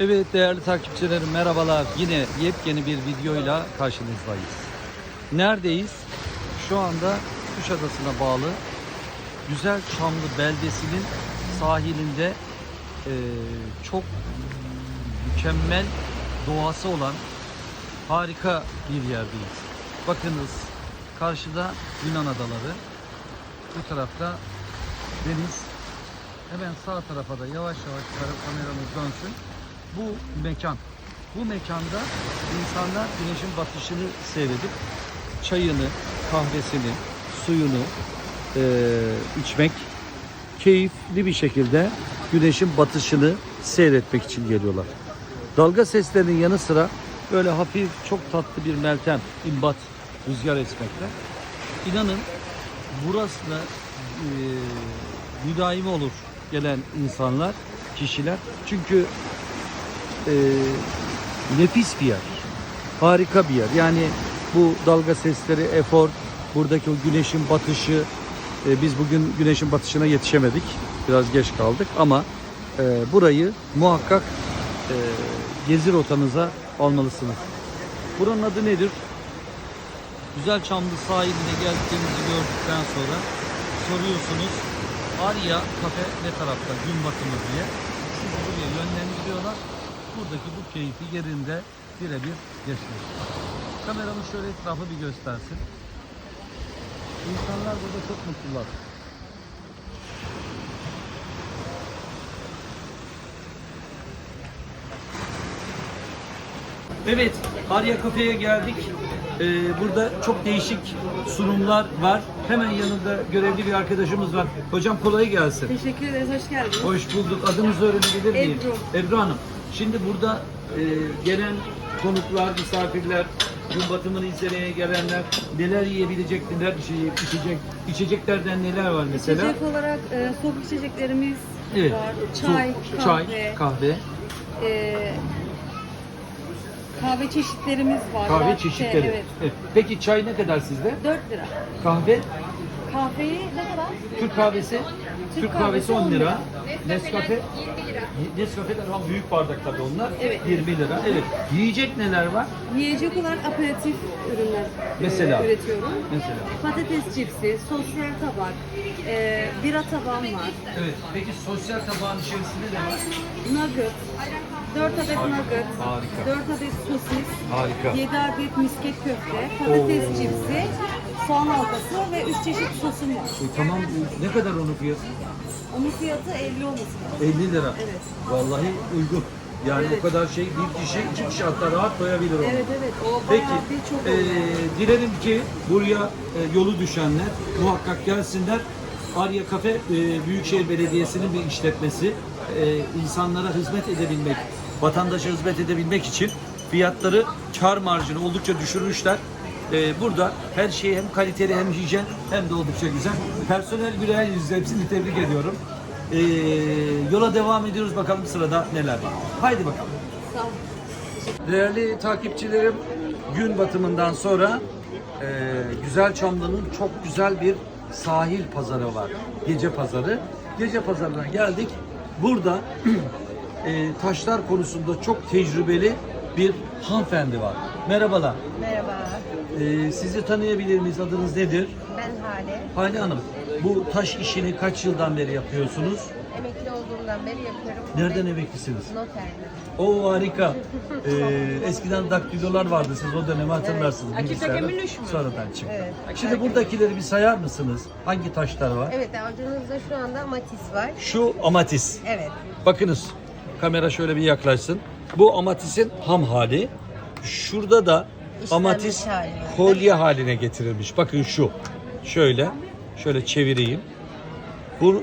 Evet değerli takipçilerim merhabalar. Yine yepyeni bir videoyla karşınızdayız. Neredeyiz? Şu anda Kuşadası'na bağlı Güzel Çamlı beldesinin sahilinde eee, çok mükemmel doğası olan harika bir yerdeyiz. Bakınız karşıda Yunan adaları, bu tarafta deniz, Hemen sağ tarafa da yavaş yavaş kameramız dönsün. Bu mekan. Bu mekanda insanlar güneşin batışını seyredip çayını, kahvesini, suyunu eee, içmek, keyifli bir şekilde güneşin batışını seyretmek için geliyorlar. Dalga seslerinin yanı sıra böyle hafif çok tatlı bir meltem, imbat rüzgar esmekte. İnanın burası da e, müdaimi olur gelen insanlar, kişiler. Çünkü e, nefis bir yer. Harika bir yer. Yani bu dalga sesleri, efor, buradaki o güneşin batışı, e, biz bugün güneşin batışına yetişemedik. Biraz geç kaldık ama e, burayı muhakkak e, gezi rotanıza almalısınız. Buranın adı nedir? Güzel Çamlı sahiline geldiğimizi gördükten sonra soruyorsunuz. Arya kafe ne tarafta gün batımı diye. Sizi buraya yönlendiriyorlar. Buradaki bu keyfi yerinde birebir yaşıyor. Kameramız şöyle etrafı bir göstersin. İnsanlar burada çok mutlular. Evet, Arya Kafe'ye geldik. Ee, burada çok değişik sunumlar var. Hemen yanında görevli bir arkadaşımız var. Hocam kolay gelsin. Teşekkür ederiz, hoş geldiniz. Hoş bulduk. Adınızı öğrenebilir miyim? Ebru. Ebru Hanım. Şimdi burada e, gelen konuklar, misafirler, gün batımını izlemeye gelenler neler yiyebilecek, neler içecek, içecek, içeceklerden neler var mesela? İçecek olarak e, soğuk içeceklerimiz Evet. var. Çay, Su, kahve, çay, kahve, e, kahve çeşitlerimiz var. kahve Latte, çeşitleri. Evet. Evet. Peki çay ne kadar sizde? 4 lira. Kahve, Kahveyi ne kadar? Türk kahvesi, Türk, Türk kahvesi kahvesi 10 lira. 10 lira. Nescafe 20 lira. Nescafe ama büyük bardak tabii onlar. Evet. 20 lira. Evet. Yiyecek neler var? Yiyecek olarak aperatif ürünler e, Mesela? üretiyorum. Mesela. Patates cipsi, sosyal tabak, e, bira tabağım var. Evet. Peki sosyal tabağın içerisinde ne var? Nugget, 4 adet Harika, nugget, harika. 4 adet sosis, Harika. 7 adet misket köfte, patates Oo. cipsi, soğan halkası ve 3 çeşit sosum var. E, tamam. Ne kadar onun fiyatı? Onun fiyatı 50 olması lazım. 50 lira. Evet. Vallahi uygun. Yani Evet. o kadar şey bir kişi iki kişi hatta rahat doyabilir onu. Evet evet o Peki, bayağı bir çok e, oldu. dilerim ki buraya e, yolu düşenler muhakkak gelsinler. Arya Kafe e, Büyükşehir Belediyesi'nin bir işletmesi. E, insanlara hizmet edebilmek, vatandaşa hizmet edebilmek için fiyatları kar marjını oldukça düşürmüşler. E, burada her şey hem kaliteli hem hijyen hem de oldukça güzel. Personel güler yüzlü hepsini tebrik ediyorum. E, yola devam ediyoruz bakalım sırada neler var. Haydi bakalım. Değerli takipçilerim, gün batımından sonra e, Güzel Çamlı'nın çok güzel bir sahil pazarı var. Gece pazarı. Gece pazarına geldik. Burada e, taşlar konusunda çok tecrübeli bir hanımefendi var. Merhabalar. Merhaba, E, sizi tanıyabilir miyiz? Adınız nedir? ben Hale. Hale Hanım. Bu taş işini kaç yıldan beri yapıyorsunuz? Emekli olduğumdan beri yapıyorum. Nereden Ve emeklisiniz? Noterdir. O harika. Ee, eskiden daktilolar vardı siz o dönemi hatırlarsınız. Evet. bilgisayarda. Akü takımı mü? Sonradan çıktı. Evet. Şimdi buradakileri bir sayar mısınız? Hangi taşlar var? Evet, avucunuzda şu anda matis var. Şu amatis. Evet. Bakınız kamera şöyle bir yaklaşsın. Bu amatisin ham hali. Şurada da amatis hali. kolye haline getirilmiş. Bakın şu. Şöyle. Şöyle çevireyim. Bu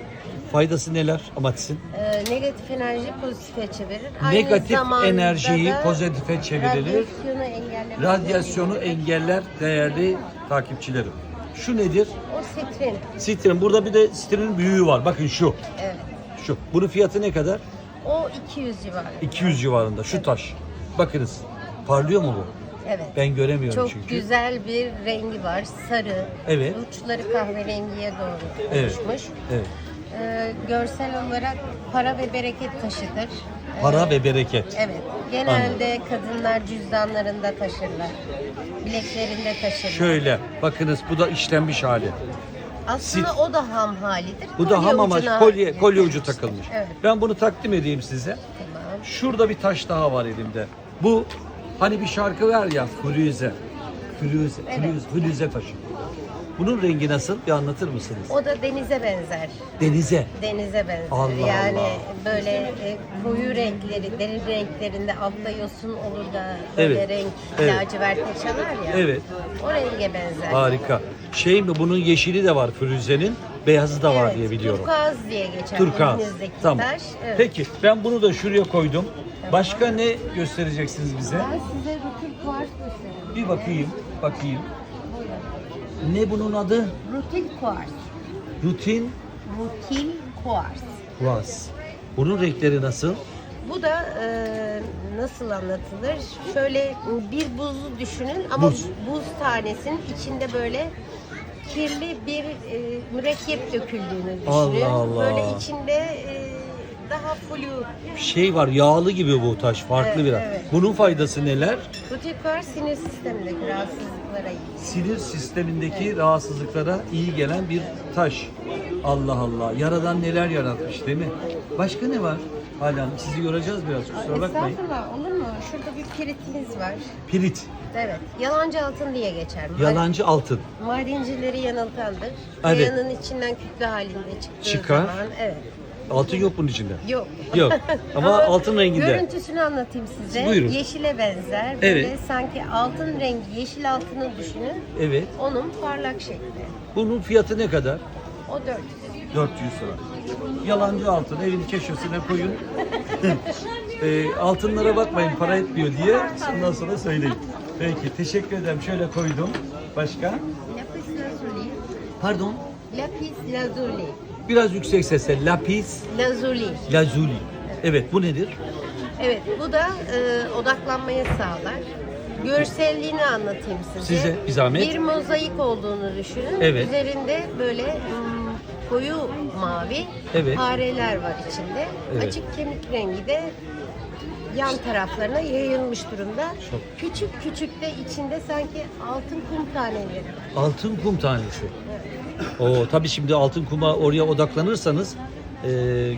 faydası neler amatisin? Ee, negatif enerji pozitife çevirir. Negatif zamanda enerjiyi da pozitife çevirilir. Radyasyonu engeller. Radyasyonu engeller değerli takipçilerim. Şu nedir? O sitrin. Sitrin. Burada bir de sitrinin büyüğü var. Bakın şu. Evet. Şu. Bunun fiyatı ne kadar? O 200 civarı. 200 civarında. Şu taş. Bakınız. Parlıyor mu bu? Evet. Ben göremiyorum Çok çünkü. güzel bir rengi var. Sarı. Evet. Uçları kahverengiye doğru Evet. oluşmuş. Evet. Ee, görsel olarak para ve bereket taşıdır. Para ve bereket. Evet. Genelde kadınlar cüzdanlarında taşırlar. Bileklerinde taşırlar. Şöyle bakınız bu da işlenmiş hali. Aslında o da ham halidir. Bu da ham ucuna kolye, kolye ucu takılmış. Evet. Ben bunu takdim edeyim size. Tamam. Şurada bir taş daha var elimde. Bu hani bir şarkı var ya Firuze. Firuze, Evet. Firuze, Firuze taşı. Bunun rengi nasıl? Bir anlatır mısınız? O da denize benzer. Denize. Denize benzer. Allah yani Allah. böyle e, koyu renkleri, deri renklerinde altta yosun olur da böyle Evet, renk evet. laciverte çalar ya. Evet. O renge benzer. Harika. Şey mi bunun yeşili de var Firuze'nin, beyazı da var diye biliyorum. Turkuaz diye geçer Turkuaz. elinizdeki Tamam. taş. Evet. Peki ben bunu da şuraya koydum. Başka ne göstereceksiniz bize? Ben size rutil kuars göstereyim. Bir bakayım, bakayım. Ne bunun adı? Rutil kuars. Rutin Rutil kuars. Kuas. Bunun renkleri nasıl? Bu da e, nasıl anlatılır? Şöyle bir buzu düşünün ama Buz. buz, tanesinin içinde böyle kirli bir e, mürekkep döküldüğünü düşünün. Allah Allah. Böyle içinde e, daha flu. Şey var, yağlı gibi bu taş, farklı Evet, biraz. evet. Bunun faydası neler? Rutil kuars sinir sistemindeki rahatsızlıklara iyi. Sinir sistemindeki rahatsızlıklara iyi gelen bir taş. Allah Allah. Yaradan neler yaratmış değil mi? Başka ne var? Hala sizi göreceğiz biraz kusura bakmayın. Estağfurullah olur mu? Şurada bir piritimiz var. Pirit, Evet. Yalancı altın diye geçer. yalancı altın. Madencileri yanıltandır. Evet. Kayanın içinden kütle halinde çıktığı Çıkar. zaman evet. Altın yok bunun içinde. Yok. Yok. Ama altın renginde. Görüntüsünü anlatayım size. Buyurun. Yeşile benzer. Böyle Evet. sanki altın rengi, yeşil altını düşünün. Evet. Onun parlak şekli. Bunun fiyatı ne kadar? O 400. 400 lira. Yalancı altın evin keşfesine koyun. e, altınlara bakmayın para etmiyor diye ondan sonra söyleyin. Peki teşekkür ederim. Şöyle koydum. Başka? Lapis lazuli. Pardon. Lapis lazuli. Biraz yüksek sesle. Lapis Lazuli. lazuli. Evet bu nedir? Evet, bu da e, odaklanmayı sağlar. Görselliğini anlatayım size. Size bir zahmet. Bir mozaik olduğunu düşünün. Evet. Üzerinde böyle hmm, koyu mavi Evet. fareler var içinde. Evet. Açık kemik rengi de yan taraflarına yayılmış durumda. Çok. Küçük küçük de içinde sanki altın kum taneleri var. Altın kum tanesi. O tabii şimdi altın kuma oraya odaklanırsanız e,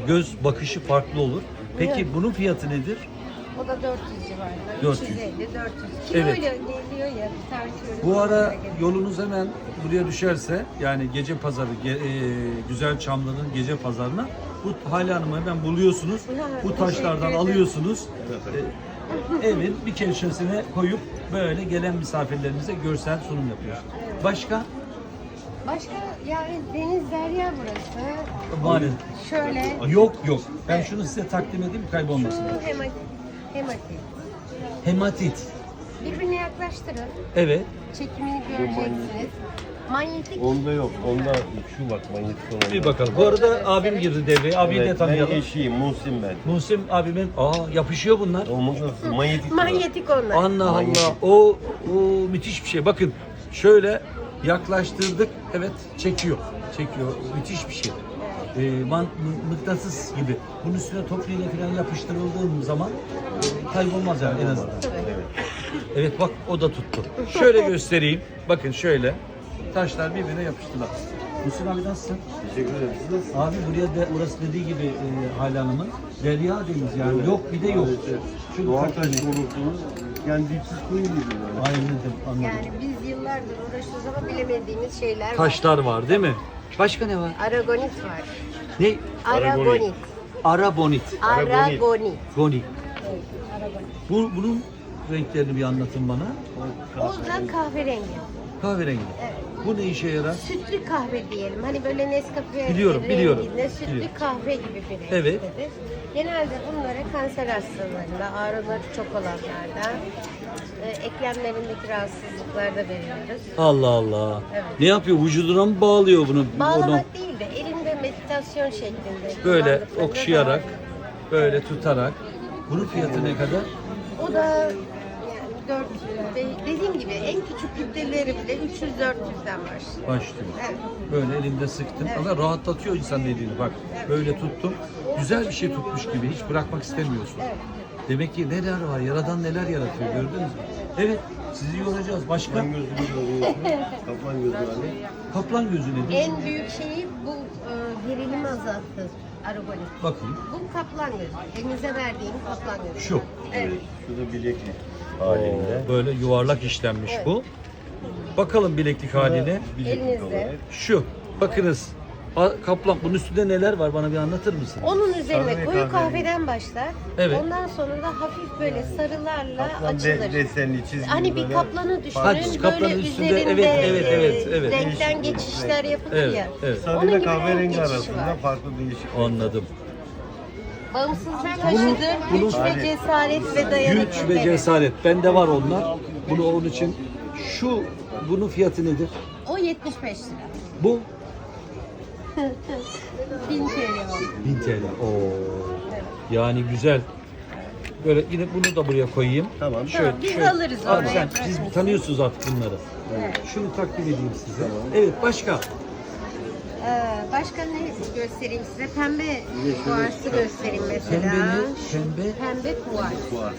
göz bakışı farklı olur. Peki Evet. bunun fiyatı nedir? O da 400 civarında. 400. 350, 400. Evet. Kiloyla geliyor ya. tartıyoruz. Bu ara yolunuz hemen buraya düşerse yani gece pazarı ge- e, Güzel Çamlı'nın gece pazarına bu Hale Hanım'ı hemen buluyorsunuz. Bu taşlardan alıyorsunuz. E, evin bir köşesine koyup böyle gelen misafirlerinize görsel sunum yapıyorsunuz. Başka? Başka yani deniz derya burası. Maalesef. Şöyle Yok yok. Ben şunu size takdim edeyim kaybolmasın. şu hematit. Hematit. Hematit. Birbirine yaklaştırın. Evet. Çekimini göreceksiniz. Manyetik. Onda yok. Onda şu bak manyetik olan. Bir bakalım. Bu arada abim girdi devreye. Abiyi de Evet, tanıyalım. Ben eşiyim, Muhsin ben. Musim abimin aa yapışıyor bunlar. O mu- manyetik. Manyetik onlar. Allah. Allah. O o müthiş bir şey. Bakın şöyle yaklaştırdık. Evet çekiyor. Çekiyor. Müthiş bir şey. Ee, man, mı- mıknatıs gibi. Bunun üstüne topriğiyle falan yapıştırıldığım zaman e, kaybolmaz yani en azından. Evet bak o da tuttu. Şöyle göstereyim. Bakın şöyle. Taşlar birbirine yapıştılar. Musim abi nasılsın? Teşekkür ederim. Siz nasılsınız? Abi buraya de orası dediği gibi e, Hale Hanım'ın derya deniz yani yok bir de yok. Şu Doğal taş bulursunuz. Yani dipsiz kuyu gibi böyle. Aynen anladım. Yani biz yıllardır uğraşıyoruz ama bilemediğimiz şeyler var. Taşlar var değil mi? Başka ne var? Aragonit var. Ne? Aragonit. Arabonit. Aragonit. Goni. Evet, aragonit. Bu, bunun renklerini bir anlatın bana. O da kahverengi. Kahverengi. Evet. Bu ne işe yarar? Sütlü kahve diyelim. Hani böyle Nescafe Biliyorum, biliyorum. renginde sütlü Biliyorum. kahve gibi bir renktedir. Evet. Genelde bunları kanser hastalarında, ağrıları çok olanlarda, e, eklemlerindeki rahatsızlıklarda veriyoruz. Allah Allah. Evet. Ne yapıyor? Vücuduna mı bağlıyor bunu? Onu Bağlamak değil de elinde meditasyon şeklinde. böyle okşayarak, böyle tutarak. Bunun fiyatı ne kadar? O da 400, de- dediğim gibi en küçük kütleleri bile 300-400'den başlıyor. Başlıyor. Evet. Böyle elimde sıktım. Evet. Ama rahatlatıyor insan dediğini. Bak böyle tuttum. güzel bir şey tutmuş gibi hiç bırakmak istemiyorsun. Demek ki neler var, yaradan neler yaratıyor gördünüz mü? Evet, sizi yoracağız. Başka? Kaplan gözlü görüyorsun. Kaplan gözlü hani. Kaplan gözü nedir? En büyük şeyi bu e, gerilimi azalttı arabalık. Bakayım. Bu kaplan gözü. Elinize verdiğim kaplan gözü. Şu. Evet. Şurada bileklik halinde. Böyle yuvarlak işlenmiş bu. Bakalım bileklik haline. Bileklik Elinizde. Şu. Bakınız. A- Kaplan bunun üstünde neler var bana bir anlatır mısın? Onun üzerine Sarı ve koyu kahverengi. kahveden başlar. Evet. Ondan sonra da hafif böyle sarılarla Kaplan de, açılır. desenli çizgili Hani bir böyle. kaplanı düşünün. Ha, böyle kaplanın üstünde, üzerinde evet, evet, e, evet, evet. renkten Değişik geçişler yapılır Evet, ya. evet. Sarı Onun ile gibi renk kahverengi geçişi arasında var. farklı değişik. Anladım. Bağımsızlık taşıdır, güç ve cesaret ve dayanıklılık. Güç ve cesaret. Bende var onlar. Bunu onun için şu bunun fiyatı nedir? O 75 lira. Bu 1000 TL var. 1000 TL. Oo. Yani güzel. Böyle yine bunu da buraya koyayım. Tamam. Şöyle, biz şöyle. alırız Abi oraya, sen, siz tanıyorsunuz artık bunları. Şunu takdim edeyim size. Evet başka. Ee, başka ne göstereyim size? Pembe kuarsı göstereyim mesela. Pembe ne? Pembe. Pembe kuars.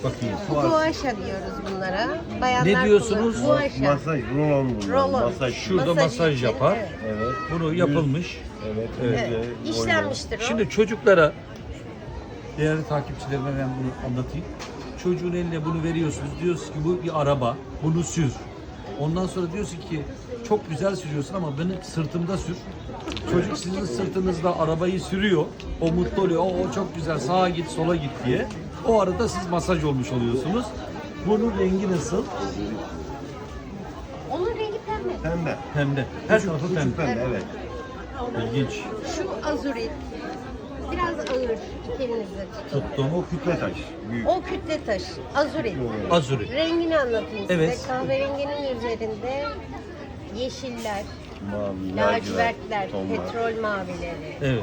Bakayım. Guaşa diyoruz bunlara. Bayanlar Ne diyorsunuz? kullan- Guaşa. Masaj, rolon bunlar. Rolon. Masaj. Şurada Masaj masaj için, yapar. evet. Evet. Bunu yapılmış. Evet. Evet. yüzde, İşlenmiştir o. Şimdi çocuklara değerli takipçilerime ben bunu anlatayım. Çocuğun eline bunu veriyorsunuz. Diyorsunuz ki bu bir araba. Bunu sür. Ondan sonra diyorsun ki çok güzel sürüyorsun ama beni sırtımda sür. Çocuk sizin sırtınızda arabayı sürüyor. O mutlu oluyor. O, o çok güzel sağa git sola git diye. O arada siz masaj olmuş oluyorsunuz. Bunun rengi nasıl? Onun rengi pembe. Pembe. Pembe. Her tarafı pembe. pembe evet. İlginç. Şu azurit. Biraz ağır. Tutun. Tuttuğum o Kütle taş. Büyük. O kütle taş. Azurit. azuri. Rengini anlatayım Evet. size. Kahverenginin üzerinde yeşiller, Mavi, lacivertler, tonlar. petrol mavileri, Evet.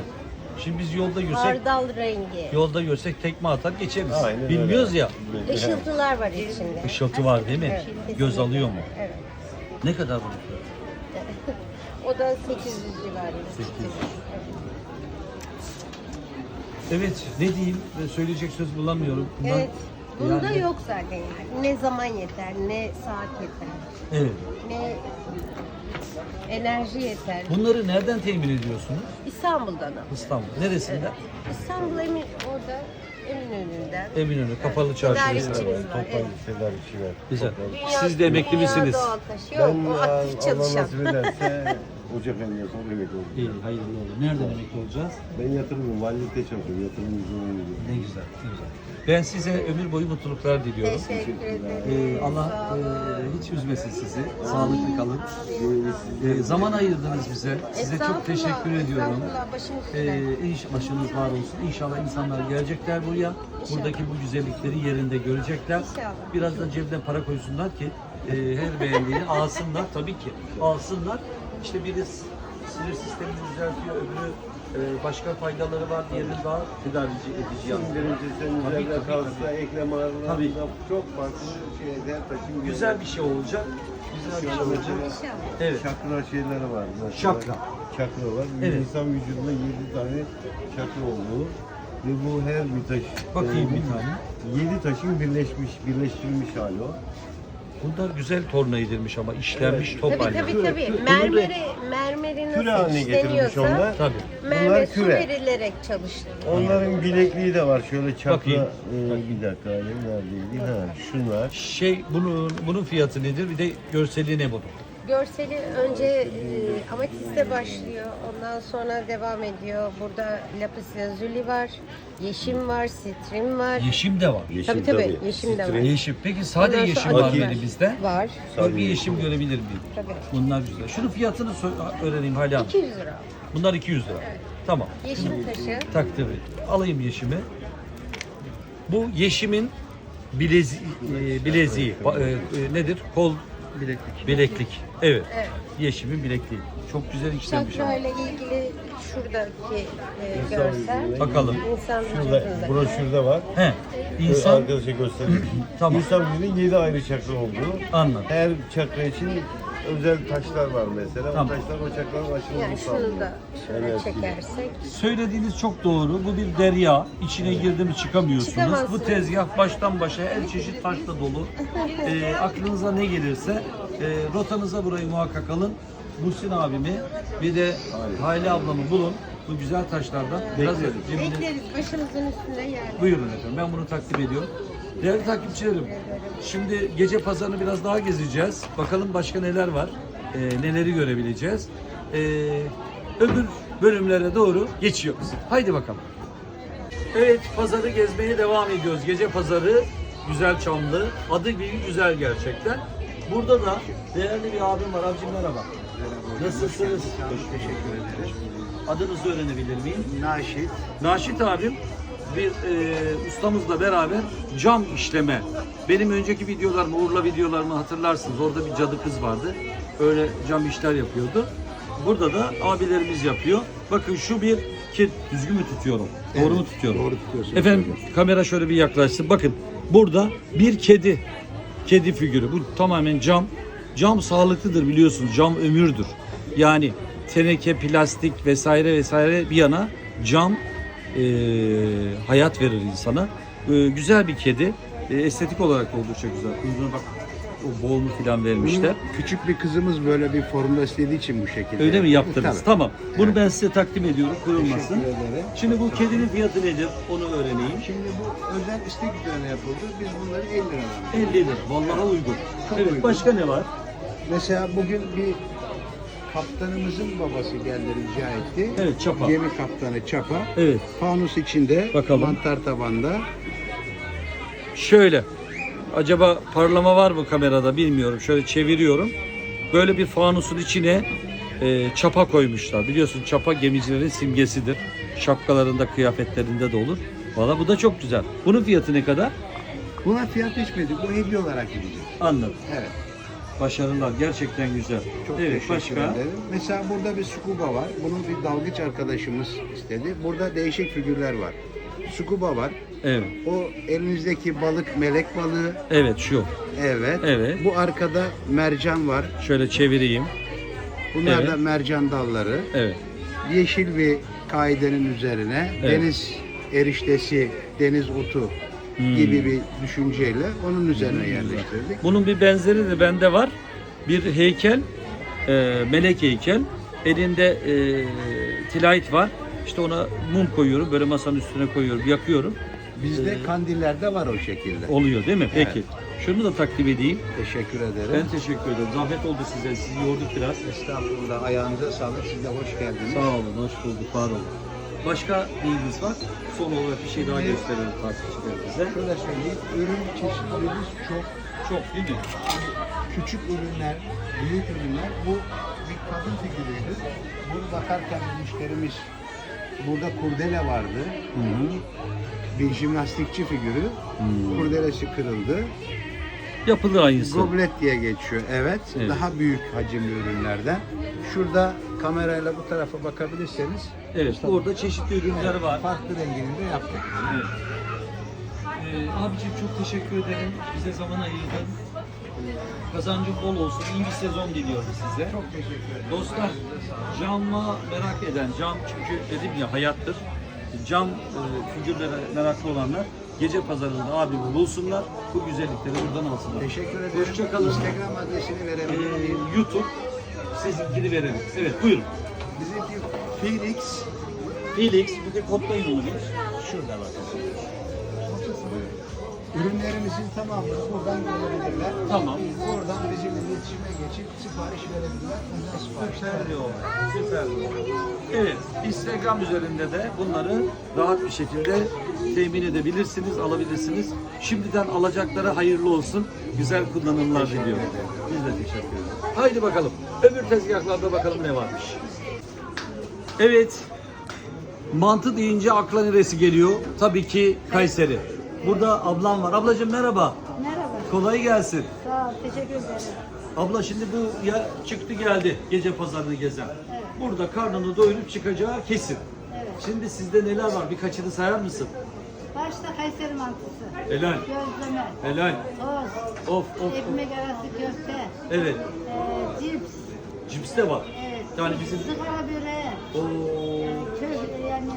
Şimdi biz yolda görsek hardal rengi, Yolda görsek tekme atar geçeriz. Aynen öyle. Bilmiyoruz ya. ışıltılar var içinde. Işıltı var değil mi? Evet, kesinlikle. Göz alıyor mu? Evet. Ne kadar fiyatı? O da 800 civarında. 800. Evet, ne diyeyim? Ben Söyleyecek söz bulamıyorum. Bundan- Evet. Bunda Yani- yok zaten yani. Ne zaman yeter, ne saat yeter, Evet. ne enerji yeter. Bunları nereden temin ediyorsunuz? İstanbul'dan. İstanbul. Neresinden? İstanbul Emin orada Eminönü'nden. Eminönü, Kapalı Çarşı. Tedarikçimiz var. Toplam Evet. tedarikçi var. Güzel. Dünya- Siz de emekli dünya misiniz? doğal taşı. Yok, Ben o aktif Allah çalışan. nasip ederse Ocak ayında sonra emekli olacağım. İyi, hayırlı olsun. Nereden emekli olacağız? Ben yatırımım, valilikte çalışıyorum. Yatırım uzmanıyım. Ne güzel, ne güzel. Ben size ömür boyu mutluluklar diliyorum. Teşekkür ederim. Ee, Allah e, hiç üzmesin sizi. Sağlıklı kalın. Ee, zaman ayırdınız bize. Size çok teşekkür ediyorum. Ee, iş başınız var olsun. İnşallah insanlar gelecekler buraya. Buradaki bu güzellikleri yerinde görecekler. Biraz da cebine para koysunlar ki e, her beğendiğini alsınlar. Tabii ki alsınlar. İşte biri sinir sistemini düzeltiyor, öbürü e, başka faydaları var. Diğeri daha tedavici edici yani. Sindirimcisinin Tabii, üzerinde tabii, kalsa, eklem ağrılarında Tabii. çok farklı şeyler taşım Güzel bir şey olacak. Güzel bir şey olacak. İnşallah. Evet. Çakra şeyleri var. Mesela Çakra. Çakra var. Evet. İnsan vücudunda 7 tane çakra olduğu ve bu her bir taş. Bakayım e, bir tane. 7 taşın birleşmiş, birleştirilmiş hali o. Bunlar güzel torna edilmiş ama işlenmiş Evet. top Tabii halinde. tabii tabii. Mermeri, mermeri Küre nasıl haline getirilmiş işleniyorsa onlar. Tabii. mermer Bunlar su küre. verilerek çalıştırılıyor. Onların bilekliği de var. Şöyle. Bakayım. e, bir dakika. Neredeydi? Ha, şunlar. Şey bunun bunun fiyatı nedir? Bir de görseli ne bunun? Görseli önce e, amatiste başlıyor. Ondan sonra devam ediyor. Burada lapis lazuli var. Yeşim var, sitrin var. Yeşim de var. Tabii tabii, yeşim de var. Yeşim. Peki sade Ondan yeşim sonra var mı var. elimizde? Var. Böyle bir yeşim görebilir miyim? Tabii. Bunlar güzel. Şunun fiyatını öğreneyim hala. 200 lira. Bunlar 200 lira. Tamam. Yeşim taşı. Takdir et. Alayım yeşimi. Bu yeşimin bilezi, e, bileziği ba- e, e, nedir? Kol bileklik. Bileklik. Evet. Evet. Yeşimin bilekliği. Çok güzel işlenmiş ama. Çakra ile ilgili şuradaki e, görsel. Bakalım. İnsan Şurada, vücudunda. broşürde var. He. İnsan, arkadaşa göstereyim. Tamam. İnsan vücudunun 7 ayrı çakra olduğu. anladım. Her çakra için özel taşlar var mesela. Tamam. O taşlar ocakların açılması Yani şunu da şöyle Evet. çekersek. Söylediğiniz çok doğru. Bu bir derya. İçine girdi mi çıkamıyorsunuz. Çıkamazsınız. Bu tezgah baştan başa her çeşit taşla dolu. Ee, aklınıza ne gelirse e, rotanıza burayı muhakkak alın. Muhsin abimi bir de Hayli ablamı bulun. Bu güzel taşlardan biraz cebine- Bekleriz başımızın üstünde yer. Buyurun efendim. Ben bunu takdim ediyorum. Değerli takipçilerim, şimdi gece pazarını biraz daha gezeceğiz. Bakalım başka neler var, ee, neleri görebileceğiz. Ee, öbür bölümlere doğru geçiyoruz. Haydi bakalım. Evet, pazarı gezmeye devam ediyoruz. Gece pazarı güzel çamlı. Adı gibi güzel gerçekten. Burada da değerli bir abim var. Abicim merhaba. Nasılsınız? Teşekkür ederiz. Adınızı öğrenebilir miyim? Naşit. Naşit abim bir e, ustamızla beraber cam işleme. Benim önceki videolarımı, Urla videolarımı hatırlarsınız. Orada bir cadı kız vardı. Öyle cam işler yapıyordu. Burada da abilerimiz yapıyor. Bakın şu bir kit. Düzgün mü tutuyorum? Doğru mu tutuyorum? Doğru tutuyorsun. Efendim kamera şöyle bir yaklaşsın. Bakın burada bir kedi. Kedi figürü. Bu tamamen cam. Cam sağlıklıdır biliyorsunuz. Cam ömürdür. Yani teneke, plastik vesaire vesaire bir yana cam eee, hayat verir insana. Eee, güzel bir kedi. Eee, estetik olarak oldukça güzel. Kuyruğuna bak o boğumu falan vermişler. Bunu küçük bir kızımız böyle bir formda istediği için bu şekilde. Öyle mi yaptınız? Tabii. Tamam. Bunu ben size takdim ediyorum. Kırılmasın. Şimdi bu kedinin fiyatı nedir? Onu öğreneyim. Şimdi bu özel istek üzerine yapıldı. Biz bunları 50 liradan. 50 lira. Vallahi uygun. Çok evet, uygun. başka ne var? Mesela bugün bir kaptanımızın babası geldi rica etti. Evet, çapa. Gemi kaptanı Çapa. Evet. Fanus içinde, Bakalım. mantar tabanda. Şöyle. Acaba parlama var mı kamerada bilmiyorum. Şöyle çeviriyorum. Böyle bir fanusun içine e, çapa koymuşlar. Biliyorsun çapa gemicilerin simgesidir. Şapkalarında, kıyafetlerinde de olur. Valla bu da çok güzel. Bunun fiyatı ne kadar? Buna fiyat içmedik. Bu hediye olarak gidecek. Anladım. Evet. Başarılar gerçekten güzel. Çok evet, teşekkür başka? ederim. Mesela burada bir scuba var. Bunun bir dalgıç arkadaşımız istedi. Burada değişik figürler var. Scuba var. Evet. O elinizdeki balık melek balığı. Evet şu. Evet. Evet. Bu arkada mercan var. Şöyle çevireyim. Bunlar Evet. da mercan dalları. Evet. Yeşil bir kaidenin üzerine Evet. deniz eriştesi, deniz otu Hmm. gibi bir düşünceyle onun üzerine yerleştirdik. Bunun bir benzeri de bende var. Bir heykel, e, melek heykel. Elinde e, tilayt var. İşte ona mum koyuyorum, böyle masanın üstüne koyuyorum, yakıyorum. Bizde kandillerde var o şekilde. Oluyor değil mi? Peki. Şunu da takdim edeyim. Teşekkür ederim. Ben teşekkür ederim. Zahmet oldu size. Sizi yorduk biraz. Estağfurullah. Ayağınıza sağlık. Siz de hoş geldiniz. Sağ olun, hoş bulduk, var olun. Başka neyiniz var? Son olarak bir şey daha gösterelim takipçilerimize. Şöyle söyleyeyim. Ürün çeşitliliğimiz çok. Çok değil mi? Küçük ürünler, büyük ürünler. Bu bir kadın figürüydü. Bunu bakarken müşterimiz burada kurdele vardı. Hı hı. Bir jimnastikçi figürü. Kurdelesi kırıldı. Yapılır aynısı. Goblet diye geçiyor. Evet. Evet. Daha büyük hacimli ürünlerden. Şurada kamerayla bu tarafa bakabilirseniz Evet, orada çeşitli ürünler var. farklı rengini de yaptık. Evet. Ee, abicim çok teşekkür ederim. Bize zaman ayırdın. Kazancın bol olsun. İyi bir sezon diliyorum size. Çok teşekkür ederim. Dostlar, camla merak eden, cam çünkü dedim ya hayattır. Cam e, figürlere meraklı olanlar gece pazarında abimi bulsunlar. Bu güzellikleri buradan alsınlar. Teşekkür ederim. Hoşçakalın. Instagram adresini verebilir miyim? Ee, YouTube sizinkini verelim. Evet buyurun. Bizimki Phoenix. Felix, bir de kodlayın onu bir. Şurada bakın. Ürünlerimizin tamamını buradan görebilirler. Tamam. Oradan bizimle iletişime geçip sipariş verebilirler. Siparişler Süper diyor. Süper diyor. Evet, Instagram üzerinde de bunları rahat bir şekilde temin edebilirsiniz, alabilirsiniz. Şimdiden alacaklara hayırlı olsun. Güzel kullanımlar diliyorum. Biz de teşekkür ederiz. Haydi bakalım. Öbür tezgahlarda bakalım ne varmış. Evet. Mantı deyince akla neresi geliyor? Tabii ki Kayseri. Burada ablam var. Ablacığım merhaba. Merhaba. Kolay gelsin. Sağ ol. Teşekkür ederim. Abla şimdi bu ya çıktı geldi gece pazarını gezen. Burada karnını doyurup çıkacağı kesin. Evet. Şimdi sizde neler var? Birkaçını sayar mısın? Başta Kayseri mantısı. Helal. Gözleme. Helal. Toz. Of of. Ekmek arası köfte. Evet. E, cips. Cips de var. Evet. Yani bizim Sigara böreği. Oo, Köfte yani.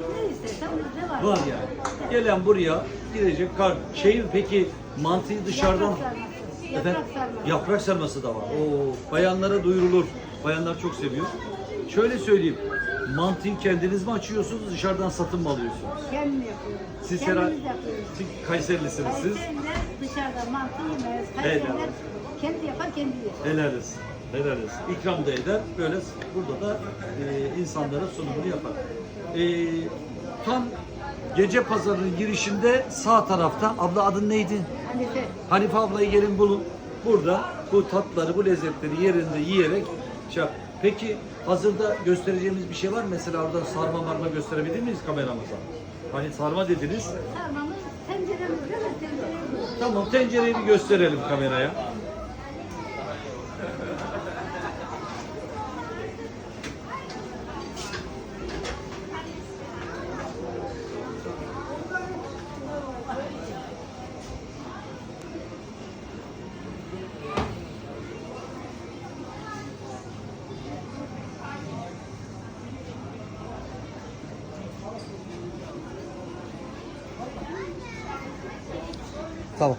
Ne, ne istersen bizde var. var yani. Gelen buraya girecek kar. Şey peki mantıyı dışarıdan Yaprak sarması. Efendim? Yaprak sarması. Yaprak sarması da var. Oo, bayanlara duyurulur. Bayanlar çok seviyor. Şöyle söyleyeyim. Mantıyı kendiniz mi açıyorsunuz, dışarıdan satın mı alıyorsunuz? Kendim yapıyorum. Siz Kendimiz herhalde yapıyoruz. siz Kayserilisiniz siz. Kayseriler dışarıda mantı Kayseriler olsun. kendi yapar kendi yer. Helal olsun. Helal olsun. İkram da eder. Böyle burada da e, insanlara sunumunu yapar. E, tam gece pazarının girişinde sağ tarafta, abla adın neydi? Hanife. Hanife ablayı gelin bulun. Burada bu tatları, bu lezzetleri yerinde yiyerek şey yap. Peki hazırda göstereceğimiz bir şey var mı? Mesela oradan sarma marma gösterebilir miyiz kameramıza? Hani sarma dediniz. Sarmamız tenceremizde ve. Tamam tencereyi bir gösterelim kameraya. Tamam.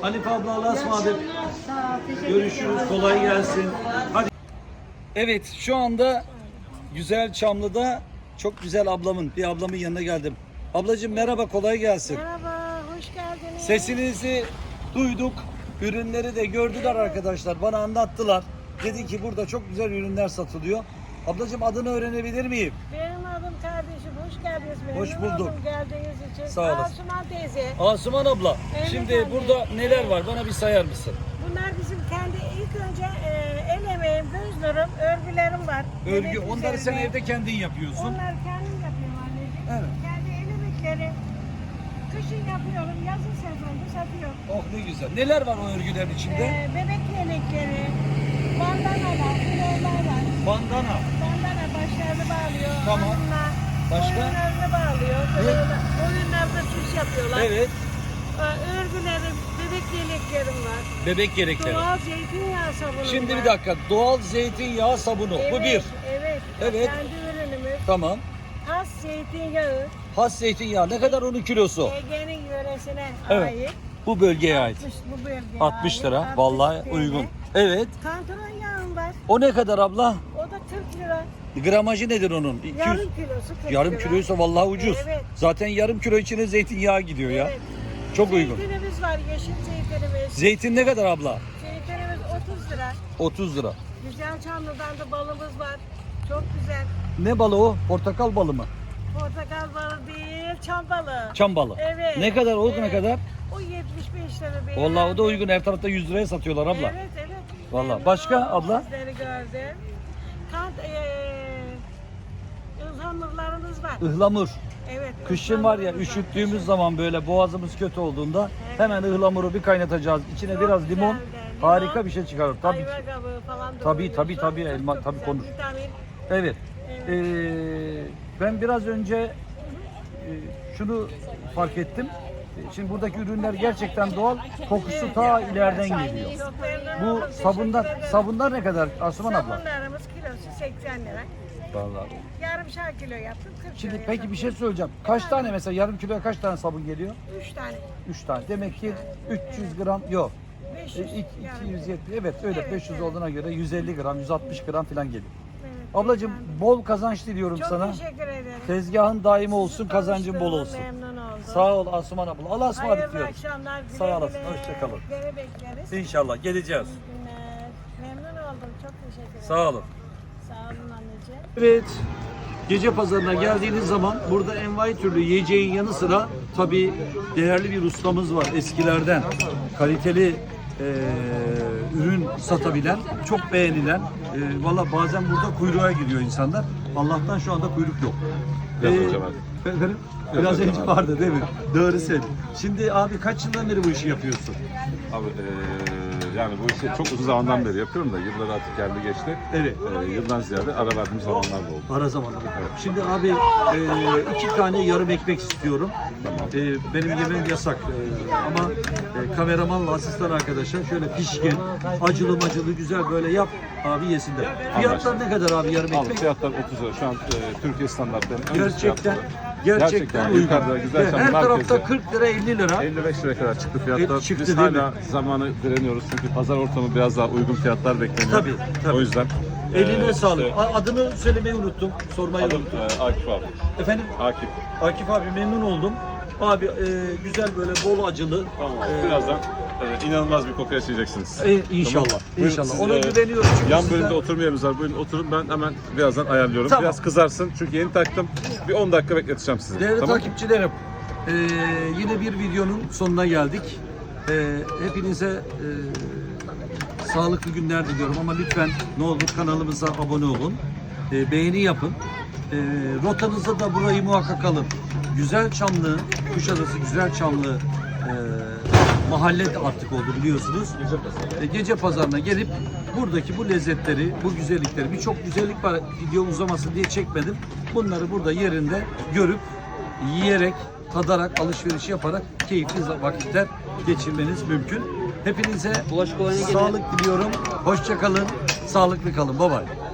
Hanife abla Allah'a ısmarladık. Görüşürüz. Kolay gelsin. Hadi. Evet şu anda güzel Çamlı'da çok güzel ablamın bir ablamın yanına geldim. Ablacığım merhaba kolay gelsin. Merhaba, hoş geldiniz. Sesinizi duyduk. Ürünleri de gördüler arkadaşlar. Bana anlattılar. Dedi ki burada çok güzel ürünler satılıyor. Ablacığım adını öğrenebilir miyim? Benim adım kardeşim. Hoş geldiniz. Memnun Hoş bulduk. oldum geldiğiniz için. Sağ olasın. Asuman teyze. Asuman abla. Evet Şimdi anne. burada neler var? Bana bir sayar mısın? Bunlar bizim kendi ilk önce e, el emeğim, gözlerim, örgülerim var. Örgü. Bebek Onları sen üzerine. evde kendin yapıyorsun. Onlar kendim yapıyorum anneciğim. Evet. Kendi el emekleri. Kışın yapıyorum, yazın sezonda satıyorum. Oh ne güzel. Neler var o örgülerin içinde? E, bebek yelekleri, bandanalar, var. Bandana. Başlarını bağlıyor. Tamam. hanımlar Başka? Boyunlarını bağlıyor. Boyunlar- Boyunlarda süs yapıyorlar. Evet. Örgülerim, bebek yeleklerim var. Bebek yelekleri. Doğal zeytinyağı sabunu Şimdi var. bir dakika. Doğal zeytinyağı sabunu. Bu Evet, bir. Evet. Evet. Kendi ürünümüz. Tamam. Has zeytinyağı. Has zeytinyağı. Ne kadar onun kilosu? Ege'nin yöresine Evet. ait. Bu bölgeye ait. 60 bu bölgeye 60 lira. 60 Vallahi TL. uygun. Evet. Kantaron yağım var. O ne kadar abla? O da 40 lira. Gramajı nedir onun? 200. Yarım kilosu 40 Yarım lira. kiloysa vallahi ucuz. Evet. Zaten yarım kilo içine zeytinyağı gidiyor ya. Evet. Çok uygun. Zeytinimiz var, yeşil zeytinimiz. Zeytin ne kadar abla? Zeytinimiz 30 lira. 30 lira. Güzel Çamlı'dan da balımız var. Çok güzel. Ne balı o? Portakal balı mı? Portakal balı değil, çam balı. Çam balı. Evet. Ne kadar o ne Evet. kadar? O 75 lira benim. Vallahi o da uygun. Her tarafta 100 liraya satıyorlar abla. Evet evet. Memnun Başka abla? Sizleri gördüm. Kant eee ızhamurlarımız var. Ihlamur. Evet. Kışın var ya ıhlamurumuz var. üşüttüğümüz zaman böyle boğazımız kötü olduğunda Evet. hemen ıhlamuru bir kaynatacağız. İçine Çok biraz limon güzel de. Limon, harika bir şey çıkarır. Tabii ki. Ayva kabuğu falan da Tabii, tabii, tabii, çok elma- çok tabii güzel. konur. Vitamin. Evet. Evet. Ee, ben biraz önce e, şunu fark ettim. E, Şimdi buradaki ürünler gerçekten doğal. Kokusu ta ileriden geliyor. Çok memnun Bu oldum, teşekkür sabunlar ederim. sabunlar ne kadar Asuman abla? Sabunlarımız kilosu 80 lira. Vallahi. Yarımşar kilo yaptım 40 Şimdi liraya peki bir şey söyleyeceğim. Kaç tane mesela yarım kiloya kaç tane sabun geliyor? 3 tane. 3 tane. Demek ki 300 gram yok. E, 500. iki- yarım. 270 evet öyle Evet, 500 evet. olduğuna göre 150 gram 160 gram falan geliyor. Evet, Ablacığım efendim. bol kazanç diliyorum Çok sana. teşekkür ederim. Tezgahın daimi olsun, kazancın bol Tanıştığıma olsun. Memnun oldum. Sağ ol Asuman abla. Allah'a ısmarladık Hayırlı diyoruz. akşamlar. Güle Sağ olasın, güle. hoşça kalın. Gene bekleriz. İnşallah geleceğiz. İyi günler. Memnun oldum. Çok teşekkür ederim. Sağ olun. Evet. Gece pazarına geldiğiniz zaman burada envai türlü yiyeceğin yanı sıra tabii değerli bir ustamız var eskilerden. Kaliteli eee, ürün satabilen, çok beğenilen. Eee Valla bazen burada kuyruğa gidiyor insanlar. Allah'tan şu anda kuyruk yok. Biraz Ee, önce vardı. Efendim? Biraz önce vardı. değil mi? Doğru söylüyorsun. Şimdi abi kaç yıldan beri bu işi yapıyorsun? Abi eee yani bu işi çok uzun zamandan beri yapıyorum da yıllar artık geldi geçti. Evet. Ee, yıldan ziyade ara verdiğim zamanlar da oldu. Ara zamanlar. Şimdi abi e, iki tane yarım ekmek istiyorum. E, benim yemem yasak E, ama e, kameramanla asistan arkadaşlar şöyle pişkin, acılı macılı güzel böyle yap abi yesinler. Fiyatlar ne kadar abi yarım ekmek? fiyatlar 30 lira. Şu an e, Türkiye standartlarının en ucuz Gerçekten uygun. yukarıda güzel Her Çam tarafta merkezde 40 lira 50 lira. 55 liraya kadar çıktı fiyatlar. E, çıktı Biz değil mi? hala zamanı direniyoruz çünkü pazar ortamı biraz daha uygun fiyatlar bekleniyor. Tabii, tabii. O yüzden. Eline e, sağlık. işte Adını söylemeyi unuttum. Sormayı Adım unuttum. e, Akif abi. Efendim Akif. Akif abi memnun oldum. Abi e, güzel böyle bol acılı. Tamam abi. e, Birazdan e, inanılmaz bir koku yaşayacaksınız. E, inşallah. Tamam. Buyurun, İnşallah. siz, Ona e, güveniyorum. Çünkü Yan sizden- bölümde oturma yerimiz var. Buyurun oturun. Ben hemen birazdan ayarlıyorum. Tamam. Biraz kızarsın çünkü yeni taktım. Bir 10 dakika bekleteceğim sizi. Değerli takipçilerim, e, yine bir videonun sonuna geldik. E, hepinize e, sağlıklı günler diliyorum ama lütfen ne olur kanalımıza abone olun. E, beğeni yapın. E, rotanızda da burayı muhakkak alın. Güzel Çamlı, Kuşadası Güzel Çamlı e, mahalle artık oldu biliyorsunuz. E, gece pazarına gelip buradaki bu lezzetleri, bu güzellikleri, birçok güzellik var video uzamasın diye çekmedim. Bunları burada yerinde görüp, yiyerek, tadarak, alışveriş yaparak keyifli vakitler geçirmeniz mümkün. Hepinize sağlık diliyorum. Hoşça kalın, sağlıklı kalın. Bye bye.